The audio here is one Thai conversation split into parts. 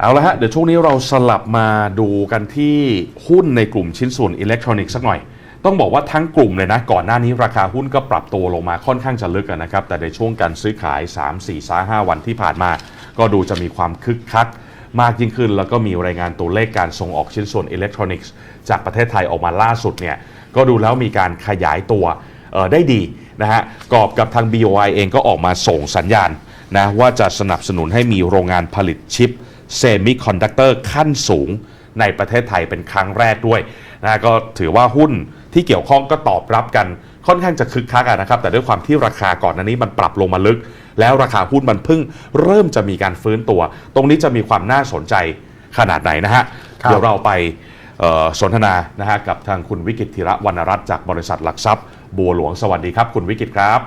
เอาละฮะ เดี๋ยวช่วงนี้เราสลับมาดูกันที่หุ้นในกลุ่มชิ้นส่วนอิเล็กทรอนิกส์สักหน่อย ต้องบอกว่าทั้งกลุ่มเลยนะ ก่อนหน้านี้ราคาหุ้นก็ปรับตัวลงมาค่อนข้างจะลึกนะครับ แต่ในช่วงการซื้อขาย 3 4 3 5วันที่ผ่านมา ก็ดูจะมีความคึกคักมากยิ่งขึ้น แล้วก็มีรายงานตัวเลขการส่งออกชิ้นส่วนอิเล็กทรอนิกส์จากประเทศไทยออกมาล่าสุดเนี่ยก็ดูแล้วมีการขยายตัวได้ดีนะฮะกอบกับทาง BOI เองก็ออกมาส่งสัญญาณนะว่าจะสนับสนุนให้มีโรงงานผลิตชิป เซมิคอนดักเตอร์ขั้นสูงในประเทศไทยเป็นครั้งแรกด้วยนะก็ถือว่าหุ้นที่เกี่ยวข้องก็ตอบรับกันค่อนข้างจะคึกคักอะนะครับ แต่ด้วยความที่ราคาก่อนหน้านี้มันปรับลงมาลึก แล้วราคาหุ้นมันเพิ่งเริ่มจะมีการฟื้นตัว ตรงนี้จะมีความน่าสนใจขนาดไหนนะฮะครับเดี๋ยวเราไปเอ่อสนทนานะฮะกับทางคุณวิกิตธีระวรรณรัตน์จากบริษัทหลักทรัพย์บัวหลวงสวัสดีครับ คุณวิกิตครับ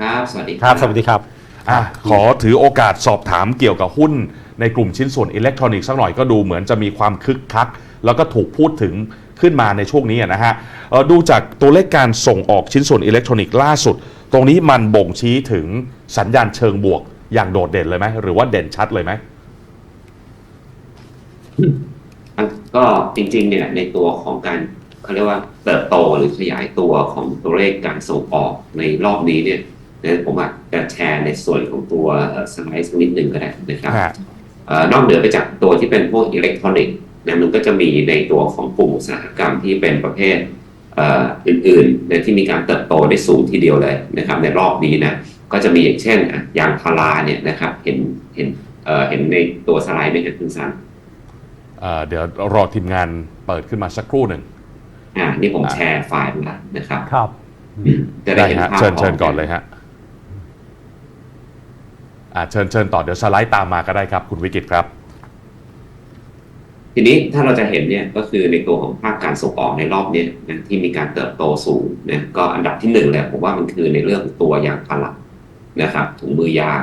ครับ สวัสดีครับ สวัสดีครับ อะขอถือโอกาสสอบถามเกี่ยวกับหุ้นในกลุ่มชิ้นส่วนอิเล็กทรอนิกส์สักหน่อยก็ดูเหมือนจะมีความคึกคัก แล้วก็ถูกพูดถึงขึ้นมาในช่วงนี้อะนะฮะเอ่อดูจากตัวเลขการส่งออกชิ้นส่วนอิเล็กทรอนิกส์ล่าสุด ตรงนี้มันบ่งชี้ถึงสัญญาณเชิงบวกอย่างโดดเด่นเลยไหมหรือว่าเด่นชัดเลยไหมอะก็จริงๆเนี่ยในตัวของการเขาเรียกว่าเติบโตหรือขยายตัวของตัวเลขการส่งออกในรอบนี้เนี่ย นะผมอาจจะแชร์ในส่วนของตัวสไลด์สักนิดหนึ่งก็ได้นะครับฮะเอ่อนอกเหนือไปจากตัวที่เป็นพวกอิเล็กทรอนิกส์นะมันก็จะมีในตัวของกลุ่มอุตสาหกรรมที่เป็นประเภทเอ่ออื่นๆเนี่ยที่มีการเติบโตได้สูงทีเดียวเลยนะครับในรอบนี้นะก็จะมีอย่างเช่นอะยางพาราเนี่ยนะครับเห็นเห็นเอ่อเห็นในตัวสไลด์ไหมครับคุณซันเอ่อเดี๋ยวรอทีมงานเปิดขึ้นมาสักครู่หนึ่งอ่านี่ผมแชร์ไฟล์มานะครับครับอืมจะได้ได้เห็นฮะภาพเชิญพร้เชิมญก่อนเลยฮะอ่า เชิญเชิญต่อเดี๋ยวสไลด์ตามมาก็ได้ครับ คุณวิกิตครับ ทีนี้ถ้าเราจะเห็นเนี่ยก็คือในตัวของภาคการส่งออกในรอบนี้นะที่มีการเติบโตสูงนะก็อันดับที่หนึ่งเลยผมว่ามันคือในเรื่องตัวยางพารานะครับถุงมือยาง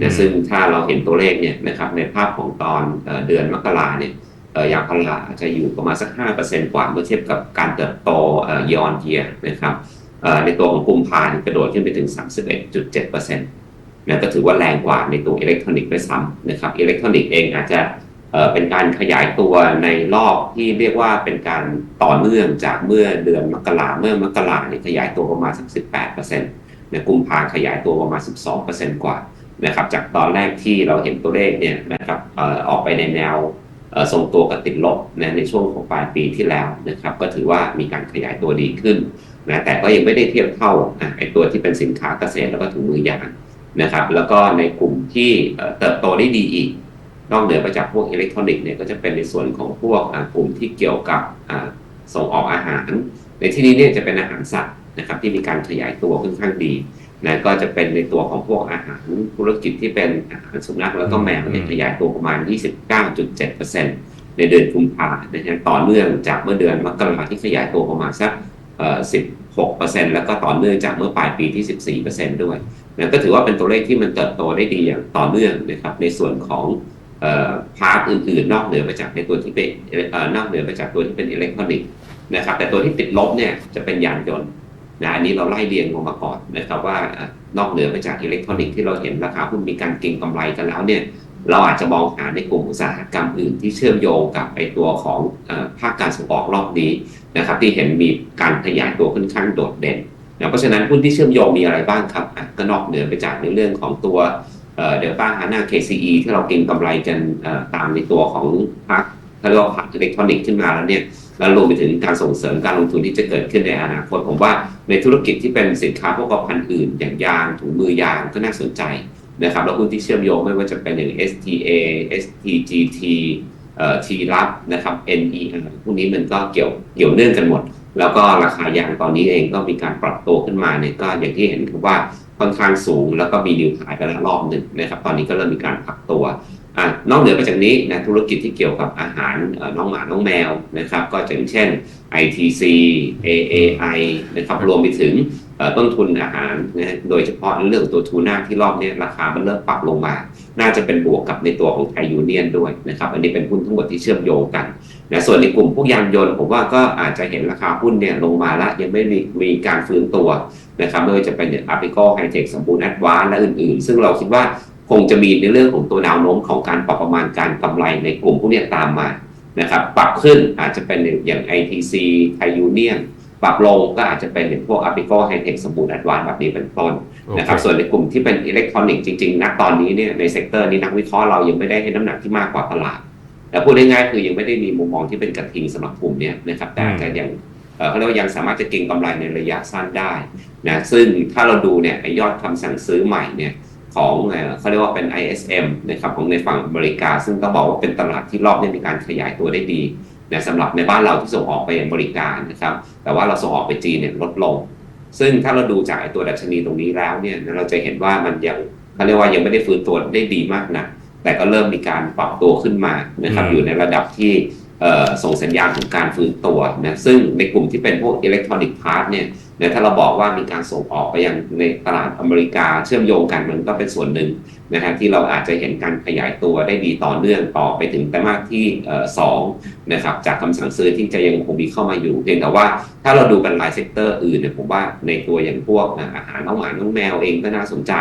นะซึ่งถ้าเราเห็นตัวเลขเนี่ยนะครับในภาพของตอนเอเดือนมกราเนี่ยยางพาราอาจจะอยู่ประมาณสัก 5%กว่าเมื่อเทียบกับการเติบโตเยอนเยียนะครับในตัวของกุมภาเนี่ยกระโดดขึ้นไปถึง 31.7%น นะก็ถือว่าแรงกว่าในตัวอิเล็กทรอนิกส์ด้วยซ้ำนะครับอิเล็กทรอนิกส์เองอาจจะเเป็นการขยายตัวในรอบที่เรียกว่าเป็นการต่อเนื่องจากเมื่อเดือนมกราเมื่อมกราเนี่ยขยายตัวประมาณสัก 18%ในกุมภาขยายตัวประมาณ 12%กว่านะครับจากตอนแรกที่เราเห็นตัวเลขเนี่ยนะครับออกไปในแนวทรงตัวกับติดลบนะในช่วงของปลายปีที่แล้วนะครับก็ถือว่ามีการขยายตัวดีขึ้นนะแต่ก็ยังไม่ได้เทียบเท่าไอตัวที่เป็นสินค้าเกษตรแล้วก็ถุงมือยาง นะครับ แล้วก็ในกลุ่มที่เอ่อเติบโตได้ดีอีก นอกเหนือไปจากพวกอิเล็กทรอนิกส์เนี่ยก็จะเป็นในส่วนของพวกอะกลุ่มที่เกี่ยวกับอะส่งออกอาหาร ในที่นี้เนี่ยจะเป็นอาหารสัตว์นะครับที่มีการขยายตัวค่อนข้างดีนะก็จะเป็นในตัวของพวกอาหารธุรกิจที่เป็นอาหารสุนัขแล้วก็แมวเนี่ยอืมขยายตัวประมาณ 29.7%ในเดือนกุมภานะฮะต่อเนื่องจากเมื่อเดือนมกราที่ขยายตัวประมาณสักเ6%แล้วก็ต่อเนื่องจากเมื่อปลายปีที่ 14%ด้วยนะก็ถือว่าเป็นตัวเลขที่มันเติบโตได้ดีอย่างต่อเนื่องนะครับในส่วนของพาร์ทอื่นๆ นอกเหนือไปจากในตัวที่เป็นออนอกเหนือไปจากตัวที่เป็นอิเล็กทรอนิกส์นะครับแต่ตัวที่ติดลบเนี่ยจะเป็นยานยนต์นะอันนี้เราไล่เรียงลงมาก่อนนะครับว่านอกเหนือไปจากอิเล็กทรอนิกส์ที่เราเห็นราคาหุ้นมีการเก็งกำไรกันแล้วเนี่ย เราอาจจะมองหาในกลุ่มอุตสาหกรรมอื่นที่เชื่อมโยงกับไอตัวของภาคการส่งออกรอบนี้นะครับที่เห็นมีการขยายตัวค่อนข้างโดดเด่นนะเพราะฉะนั้นหุ้นที่เชื่อมโยงมีอะไรบ้างครับก็นอกเหนือไปจากในเรื่องของตัวเดลต้าฮาน่า KCE ที่เราเก็งกำไรกันตามในตัวของภาคเขาเรียกว่าภาคอิเล็กทรอนิกส์ขึ้นมาแล้วเนี่ยแล้วรวมไปถึงการส่งเสริมการลงทุนที่จะเกิดขึ้นในอนาคตผมว่าในธุรกิจที่เป็นสินค้าพวกพันธุ์อื่น อย่างยางถุงมือยางก็น่าสนใจ นะครับแล้วหุ้นที่เชื่อมโยงไม่ว่าจะเป็นอย่าง STA STGT เอ่อ T รับนะครับ NER พวกนี้มันก็เกี่ยวเกี่ยวเนื่องกันหมด แล้วก็ราคายางตอนนี้เองก็มีการปรับตัวขึ้นมาเนี่ยก็อย่างที่เห็นคือว่าค่อนข้างสูง แล้วก็มีนิวขายไปแล้วรอบหนึ่งนะครับ ตอนนี้ก็เริ่มมีการพักตัวอะนอกเหนือไปจากนี้นะธุรกิจที่เกี่ยวกับอาหารน้องหมาน้องแมวนะครับ ก็จะเช่น ITC AAI นะครับรวมไปถึง ต้นทุนอาหารนะโดยเฉพาะเรื่องตัวทูน่าที่รอบนี้ราคามันเริ่มปรับลงมา น่าจะเป็นบวกกับในตัวของไทยยูเนียนด้วยนะครับ อันนี้เป็นหุ้นทั้งหมดที่เชื่อมโยงกันนะส่วนในกลุ่มพวกยานยนต์ผมว่าก็อาจจะเห็นราคาหุ้นเนี่ยลงมาละยังไม่มีมีการฟื้นตัวนะครับไม่ว่าจะเป็นอาง a p i c o High Tech สมบูรณ์แอดวานและอื่นๆ ซึ่งเราคิดว่าคงจะมีในเรื่องของตัวแนวโน้มของการปรับประมาณการกำไรในกลุ่มพวกนี้ตามมานะครับปรับขึ้นอาจจะเป็นอย่าง ITC ไทยยูเนียน ปรับลงก็อาจจะเป็นอย่างพวก a p i c o High Tech สมบูรณ์แอดวานแบบนี้เป็นต้นนะครับโอเคส่วนในกลุ่มที่เป็นอิเล็กทรอนิกส์จริงๆณตอนนี้เนี่ยในเซกเตอร์นี้นักวิเคราะห์เรายังไม่ได้ให้น้ำหนักที่มากกว่าตลาด แต่พูดง่ายๆคือยังไม่ได้มีมุมมองที่เป็นกระทิงสำหรับกลุ่มเนี้ยนะครับแต่อาจจะยังเอ่อเขาเรียกว่ายังสามารถจะเก็งกำไรในระยะสั้นได้นะซึ่งถ้าเราดูเนี่ยไอ้ยอดคำสั่งซื้อใหม่เนี่ยของเอ่อเขาเรียกว่าเป็น ISM นะครับของในฝั่งอเมริกา ซึ่งก็บอกว่าเป็นตลาดที่รอบนี้มีการขยายตัวได้ดี นะสำหรับในบ้านเราที่ส่งออกไปอเมริกานะครับ แต่ว่าเราส่งออกไปจีนเนี่ยลดลง ซึ่งถ้าเราดูจากไอ้ตัวดัชนีตรงนี้แล้วเนี่ยเราจะเห็นว่ามันยังเขาเรียกว่ายังไม่ได้ฟื้นตัวได้ดีมากนะแต่ก็เริ่มมีการปรับตัวขึ้นมานะครับอืมอยู่ในระดับที่เอ่อส่งสัญญาณของการฟื้นตัวนะซึ่งในกลุ่มที่เป็นพวกอิเล็กทรอนิกส์พาร์ทเนี่ยนะถ้าเราบอกว่ามีการส่งออกไปยังในตลาดอเมริกาเชื่อมโยงกันมันก็เป็นส่วนหนึ่งนะฮะที่เราอาจจะเห็นการขยายตัวได้ดีต่อเนื่องต่อไปถึงไตรมาสที่เอ่อสอง นะครับจากคำสั่งซื้อที่จะยังคงมีเข้ามาอยู่เพียงแต่ว่าถ้าเราดูกันรายเซกเตอร์อื่นเนี่ยผมว่าในตัวอย่างพวกอาหารน้องหมาน้องแมวเองก็น่าสนใจ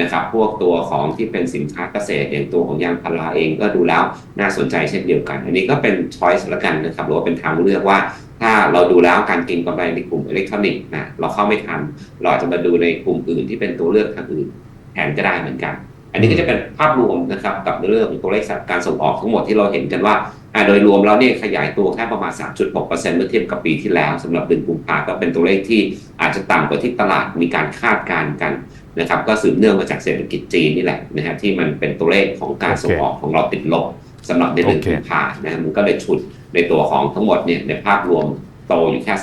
นะครับพวกตัวของที่เป็นสินค้าเกษตรอย่างตัวของยางพาราเองก็ดูแล้วน่าสนใจเช่นเดียวกัน อันนี้ก็เป็นช้อยส์ละกันนะครับหรือว่าเป็นทางเลือกว่า ถ้าเราดูแล้วการก็งกำไรในกลุ่มอิเล็กทรอนิกส์นะเราเข้าไม่ทันเราอาจจะมาดูในกลุ่มอื่นที่เป็นตัวเลือกทางอื่นแทนก็ได้เหมือนกัน อันนี้ก็จะเป็นภาพรวมนะครับกับเรื่องของตัวเลขการส่งออกทั้งหมดที่เราเห็นกันว่าอ่าโดยรวมแล้วเนี่ยขยายตัวแค่ประมาณ 3.6%เมื่อเทียบกับปีที่แล้วสำหรับเดือนกุมภาก็เป็นตัวเลขที่อาจจะต่ำกว่าที่ตลาดมีการคาดการณ์กันนะครับก็สืบเนื่องมาจากเศรษฐกิจจีนนี่แหละนะฮะที่มันเป็นตัวเลขของการส่งออกของเราติดลบสำหรับในเดือนโอเคกุมภานะฮะมันก็เลยฉุดในตัวของทั้งหมดเนี่ยในภาพรวม โตอยู่แค่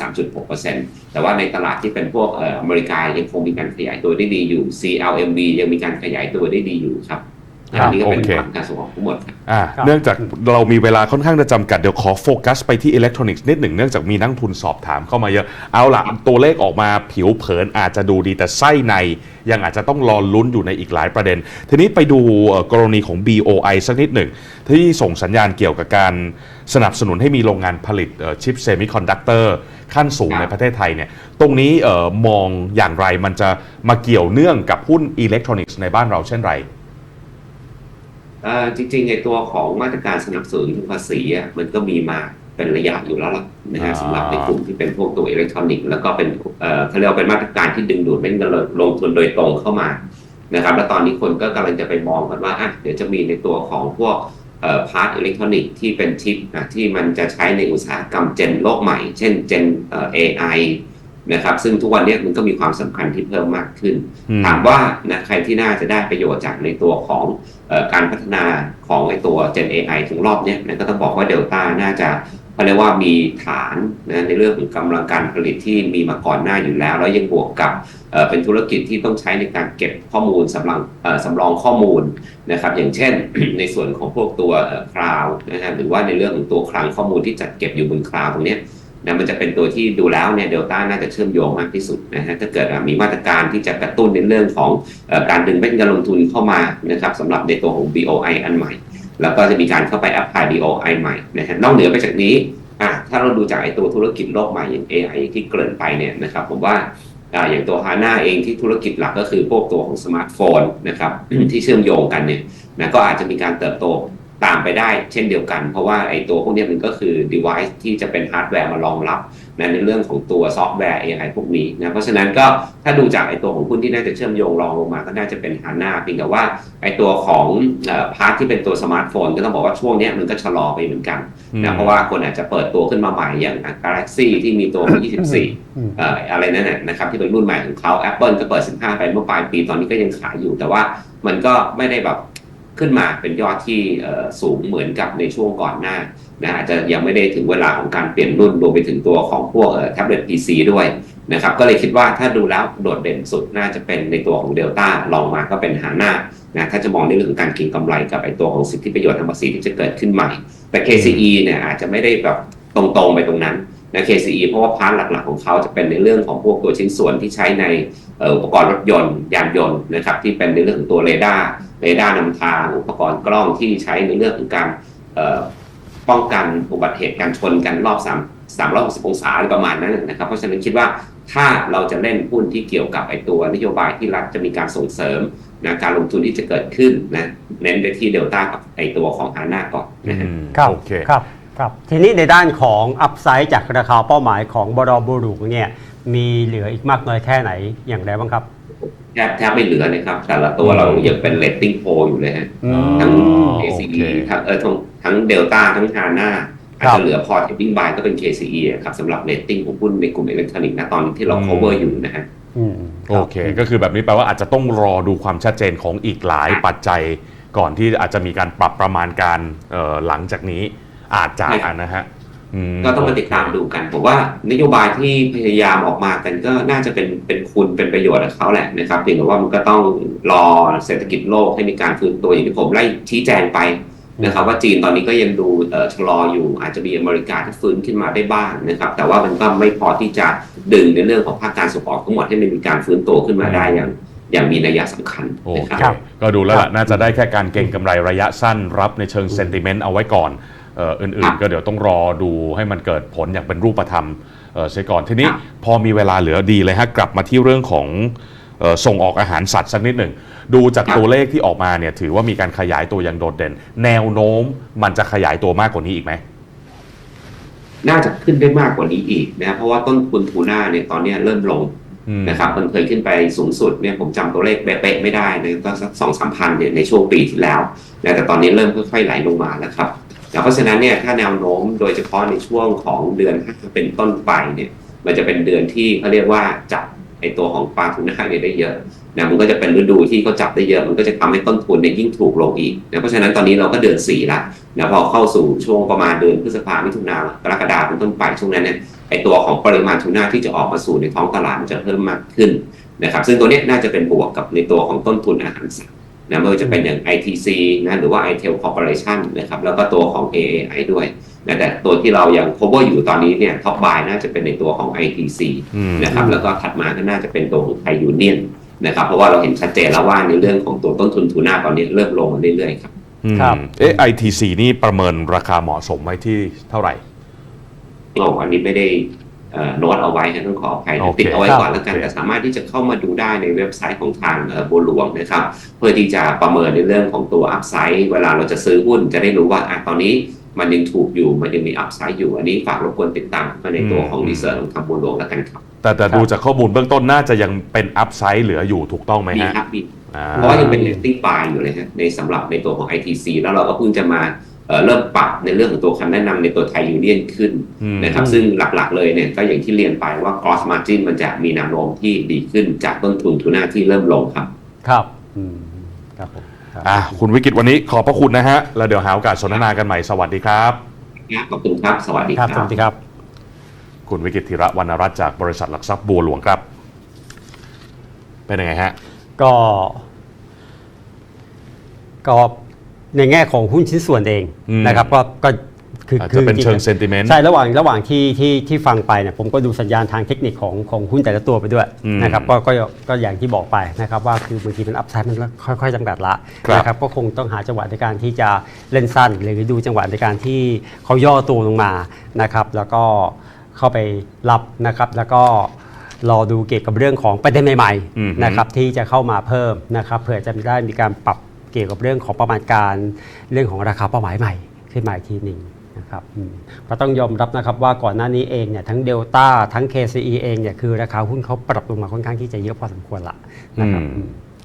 3.6%แต่ว่าในตลาดที่เป็นพวกเอ่ออเมริกายังคงมีการขยายตัวได้ดีอยู่ CLMV ยังมีการขยายตัวได้ดีอยู่ครับครับอันนี้ก็เป็นโอเคผลการส่งออกทั้งหมดครับอ่าครับเนื่องจากเรามีเวลาค่อนข้างจะจำกัด เดี๋ยวขอโฟกัสไปที่อิเล็กทรอนิกส์นิดหนึ่งเนื่องจากมีนักลงทุนสอบถามเข้ามาเยอะ เอาล่ะตัวเลขออกมาผิวเผินอาจจะดูดีแต่ไส้ใน ยังอาจจะต้องรอลุ้นอยู่ในอีกหลายประเด็น ทีนี้ไปดูเอ่อกรณีของ BOI สักนิดหนึ่งที่ส่งสัญญาณเกี่ยวกับการ สนับสนุนให้มีโรงงานผลิตเอ่อชิปเซมิคอนดักเตอร์ขั้นสูงครับในประเทศไทยเนี่ยตรงนี้เอ่อมองอย่างไรมันจะมาเกี่ยวเนื่องกับหุ้นอิเล็กทรอนิกส์ในบ้านเราเช่นไรเอ่อจริงๆในตัวของมาตรการสนับสนุนภาษีอะมันก็มีมาเป็นระยะอยู่แล้วล่ะนะฮะอ่าสำหรับในกลุ่มที่เป็นพวกตัวอิเล็กทรอนิกส์แล้วก็เป็นเอ่อเขาเรียกว่าเป็นมาตรการที่ดึงดูดเม็ดเงินลงทุนโดยตรงเข้ามานะครับ แล้วตอนนี้คนก็กำลังจะไปมองกันว่าอะเดี๋ยวจะมีในตัวของพวกเอ่อ พาร์ทอิเล็กทรอนิกส์ที่เป็นชิปนะที่มันจะใช้ในอุตสาหกรรมเจนโลกใหม่ เช่นเจนเอ่อ AI นะครับซึ่งทุกวันนี้มันก็มีความสำคัญที่เพิ่มมากขึ้นอืมถามว่านะใครที่น่าจะได้ประโยชน์จากในตัวของเออการพัฒนาของไอตัว Gen AI ถึงรอบเนี้ยนะก็ต้องบอกว่าเดลต้าน่าจะ เขาเรียกว่ามีฐานนะในเรื่องของกำลังการผลิตที่มีมาก่อนหน้าอยู่แล้ว แล้วยังบวกกับเป็นธุรกิจที่ต้องใช้ในการเก็บข้อมูลสำรองสำรองข้อมูลนะครับ อย่างเช่นในส่วนของพวกตัวคลาวนะฮะหรือว่าในเรื่องของตัวคลังข้อมูลที่จัดเก็บอยู่บนคลาวตรงนี้นะมันจะเป็นตัวที่ดูแล้วเนี่ยเดลต้าน่าจะเชื่อมโยงมากที่สุดนะฮะถ้าเกิดมีมาตรการที่จะกระตุ้นในเรื่องของอการดึงเม็ดเงินลงทุนเข้ามานะครับสำหรับในตัวของ BOI อันใหม่ แล้วก็จะมีการเข้าไป apply BOI ใหม่นะฮะนอกเหนือไปจากนี้ อะถ้าเราดูจากไอ้ตัวธุรกิจโลกใหม่อย่าง AI ที่เกริ่นไปเนี่ยนะครับผมว่าอ่าอย่างตัวฮาน่าเองที่ธุรกิจหลักก็คือพวกตัวของสมาร์ทโฟนนะครับที่เชื่อมโยงกันเนี่ยนะก็อาจจะมีการเติบโต ตามไปได้เช่นเดียวกัน เพราะว่าไอ้ตัวพวกเนี้ยมันก็คือ device ที่จะเป็นฮาร์ดแวร์มารองรับนะในเรื่องของตัวซอฟต์แวร์ AI พวกนี้นะเพราะฉะนั้นก็ถ้าดูจากไอ้ตัวของหุ้นที่น่าจะเชื่อมโยงรองลงมาก็น่าจะเป็นฮาน่าเพียงแต่ว่าไอ้ตัวของพาร์ทที่เป็นตัวสมาร์ทโฟนก็ต้องบอกว่าช่วงเนี้ยมันก็ชะลอไปเหมือนกันนะเพราะว่าคนอาจจะเปิดตัวขึ้นมาใหม่อย่าง Galaxy ที่มีตัว 24อืมเอ่ออะไรนั่นน่ะนะครับที่เป็นรุ่นใหม่ของเขา Apple ก็เปิด 15 ไปเมื่อปลายปีตอนนี้ก็ยังขายอยู่แต่ว่ามันก็ไม่ได้แบบ ขึ้นมาเป็นยอดที่สูงเหมือนกับในช่วงก่อนหน้านะอาจจะยังไม่ได้ถึงเวลาของการเปลี่ยนรุ่นรวมไปถึงตัวของพวกแท็บเล็ต PC ด้วยนะครับก็เลยคิดว่าถ้าดูแล้วโดดเด่นสุดน่าจะเป็นในตัวของ Delta ลองมาก็เป็นหาหน้านะถ้าจะมองในเรื่องของการก็งกำไรกับไอตัวของสิทธิประโยชน์ทางภาษีที่จะเกิดขึ้นใหม่ แต่ KCE เนี่ยอาจจะไม่ได้แบบตรงๆไปตรงนั้น นะ KCE เพราะว่าพาร์ทหลักๆของเขาจะเป็นในเรื่องของพวกตัวชิ้นส่วนที่ใช้ในเอ่ออุปกรณ์รถยนต์ยานยนต์นะครับที่เป็นในเรื่องของตัวเรดาร์เรดาร์นำทางอุปกรณ์กล้องที่ใช้ในเรื่องของการเอ่อป้องกันอุบัติเหตุการชนกันรอบ3 360องศาอะไรประมาณนั้นนะครับ เพราะฉะนั้นคิดว่าถ้าเราจะเล่นหุ้นที่เกี่ยวกับไอตัวนโยบายที่รัฐจะมีการส่งเสริมนะการลงทุนที่จะเกิดขึ้นนะเน้นไปที่เดลต้ากับไอตัวของฮาน่าก่อนนะฮะอืมครับโอเคครับ ครับทีนี้ในด้านของอัพไซด์จากราคาเป้าหมายของบรบุรุษเนี่ยมีเหลืออีกมากน้อยแค่ไหนอย่างไรบ้างครับแทบแทบไม่เหลือเลยครับ แต่ละตัวเรายังเป็นเลตติ้งโพอยู่เลยฮะอืมทั้งอ๋อ KCE โอเคทั้งเออทั้งทั้งเดลต้าทั้งฮาน่าอาจครัจะบเหลือพอเทปปิ้งบายก็เป็น KCE อะครับสำหรับเลตติ้งของหุ้นในกลุ่มอิเล็กทรอนิกส์นะตอนนี้ที่เรา cover อยู่นะฮะอืมโอเค ก็คือแบบนี้แปลว่าอาจจะต้องรอดูความชัดเจนของอีกหลายปัจจัย ก่อนที่อาจจะมีการปรับประมาณการเอ่อหลังจากนี้ อาจจะใช่ครับนะฮะมก็ต้องมาติดตามดูกันผมว่านโยบายที่พยายามออกมากันก็น่าจะเป็นเป็นคุณเป็นประโยชน์กับเขาแหละนะครับเพียงแต่ว่ามันก็ต้องรอเศรษฐกิจโลกให้มีการฟื้นตัวอย่างที่ผมไล่ชี้แจงไปนะครับว่าจีนตอนนี้ก็ยังดูเอ่อชะลออยู่ อาจจะมีอเมริกาที่ฟื้นขึ้นมาได้บ้างนะครับ แต่ว่ามันก็ไม่พอที่จะดึงในเรื่องของภาคการส่งออกทั้งหมดให้มันมีการฟื้นตัวขึ้นมาได้อย่างอย่างมีนัยสำคัญโอนะเคครับครับก็ดูแล้วครัล่ะบน่าจะได้แค่การเก็งกำไรระยะสั้นรับในเชิงเซนติเมนต์เอาไว้ก่อนเอ่ออื่นๆ ก็เดี๋ยวต้องรอดูให้มันเกิดผลอย่างเป็นรูปธรรมเอ่อเสียก่อนทีนี้ครับพอมีเวลาเหลือดีเลยฮะกลับมาที่เรื่องของเอ่อส่งออกอาหารสัตว์สักนิดหนึ่ง ดูจากครับตัวเลขที่ออกมาเนี่ยถือว่ามีการขยายตัวอย่างโดดเด่น แนวโน้มมันจะขยายตัวมากกว่านี้อีกไหมน่าจะขึ้นได้มากกว่านี้อีกนะครับเพราะว่าต้นทุนทูน่าเนี่ยตอนเนี้ยเริ่มลงอืมนะครับมันเคยขึ้นไปสูงสุดเนี่ยผมจำตัวเลขเป๊ะๆไม่ได้นะก็สักสองสามพันเนี่ยในช่วงปีที่แล้วนะแต่ตอนนี้เริ่มค่อยๆไหลลงมาแล้วครับแล้ว เพราะฉะนั้นเนี่ยถ้าแนวโน้มโดยเฉพาะในช่วงของเดือนห้าเป็นต้นไปเนี่ยมันจะเป็นเดือนที่เขาเรียกว่าจับไอตัวของปลาทูน่าเนี่ยได้เยอะนะมันก็จะเป็นฤดูที่เขาจับได้เยอะ มันก็จะทำให้ต้นทุนเนี่ยยิ่งถูกลงอีกนะเพราะฉะนั้นตอนนี้เราก็เดือนสี่ละนะพอเข้าสู่ช่วงประมาณเดือนพฤษภามิถุนากรกฎาคมเป็นต้นไปช่วงนั้นเนี่ยไอตัวของปริมาณทูน่าที่จะออกมาสู่ในท้องตลาดมันจะเพิ่มมากขึ้นนะครับซึ่งตัวนี้น่าจะเป็นบวกกับในตัวของต้นทุนอาหารสัตว นะไม่ว่าจะเป็นอย่าง ITC นะหรือว่า iTel Corporation นะครับแล้วก็ตัวของ AAI ด้วยนะแต่ตัวที่เรายัง cover อยู่ตอนนี้เนี่ยท็อปบายน่าจะเป็นในตัวของ ITC อืมนะครับแล้วก็ถัดมาก็น่าจะเป็นตัวของไทยยูเนียนนะครับเพราะว่าเราเห็นชัดเจนแล้วว่าในเรื่องของตัวต้นทุนทูน่าตอนนี้เริ่มลงมาเรื่อยๆครับอืมครับเอ๊ะ ITC นี่ประเมินราคาเหมาะสมไว้ที่เท่าไหร่โอ้อันนี้ไม่ได้เอ่อ โน้ตเอาไว้นะต้องขออภัยนะโอเคติดเอาไว้ครับก่อนแล้วกันโอเคแต่สามารถที่จะเข้ามาดูได้ในเว็บไซต์ของทางเอ่อบัวหลวงนะครับ เพื่อที่จะประเมินในเรื่องของตัวอัพไซด์เวลาเราจะซื้อหุ้นจะได้รู้ว่าอะตอนนี้มันยังถูกอยู่มันยังมีอัพไซด์อยู่อันนี้ฝากรบกวนติดตามมาในตัวของรีเสิร์ชของทางบัวหลวงแล้วกันครับแต่แต่ดูจากข้อมูลเบื้องต้นน่าจะยังเป็นอัพไซด์เหลืออยู่ถูกต้องไหมมีฮะครับมีอ่าเพราะว่ายังเป็น listing buy อยู่เลยฮะในสำหรับในตัวของ ITC แล้วเราก็เพิ่งจะมา เอ่อเริ่มปรับในเรื่องของตัวคำแนะนำในตัวไทยยูเนียนขึ้นอืมนะครับซึ่งหลักๆเลยเนี่ยก็อย่างที่เรียนไปว่า cross margin มันจะมีแนวโน้มที่ดีขึ้นจากต้นทุนทูน่าที่เริ่มลงครับ ครับอืมครับผมครับอะคุณวิกิตวันนี้ขอบพระคุณนะฮะแล้วเดี๋ยวหาโอกาสสนทนากันใหม่สวัสดีครับขอบคุณครับ สวัสดีคครัรับบสวัสดีครับ คุณวิกิตธีระวรรณรัตน์จากบริษัทหลักทรัพย์บัวหลวงครับ เป็นยังไงฮะ ก็ ก็ ในแง่ของหุ้นชิ้นส่วนเองอืม นะครับก็ก็คืออาจคืจะเป็นจริงๆเชิงเซนติเมนต์ใช่ระหว่างระหว่างที่ที่ที่ฟังไปเนี่ยผมก็ดูสัญญาณทางเทคนิคของของหุ้นแต่ละตัวไปด้วยอืมนะครับก็ก็ก็อย่างที่บอกไปนะครับว่าคือบางทีมันอัพไซด์มันค่อยๆจำกัดละครับ นะครับก็คงต้องหาจังหวะในการที่จะเล่นสั้น หรือดูจังหวะในการที่เขาย่อตัวลงมานะครับแล้วก็เข้าไปรับนะครับแล้วก็รอดูเกี่ยวกับเรื่องของประเด็นใหม่อืมๆนะครับ ที่จะเข้ามาเพิ่มนะครับเผื่อจะได้มีการปรับ เกี่ยวกับเรื่องของประมาณการเรื่องของราคาเป้าหมายใหม่ขึ้นมาอีกทีหนึ่งนะครับอืมก็ต้องยอมรับนะครับว่าก่อนหน้านี้เองเนี่ยทั้งเดลต้าทั้ง KCE เองเนี่ยคือราคาหุ้นเขาปรับลงมาค่อนข้างที่จะเยอะพอสมควรละนะครับอืมอืม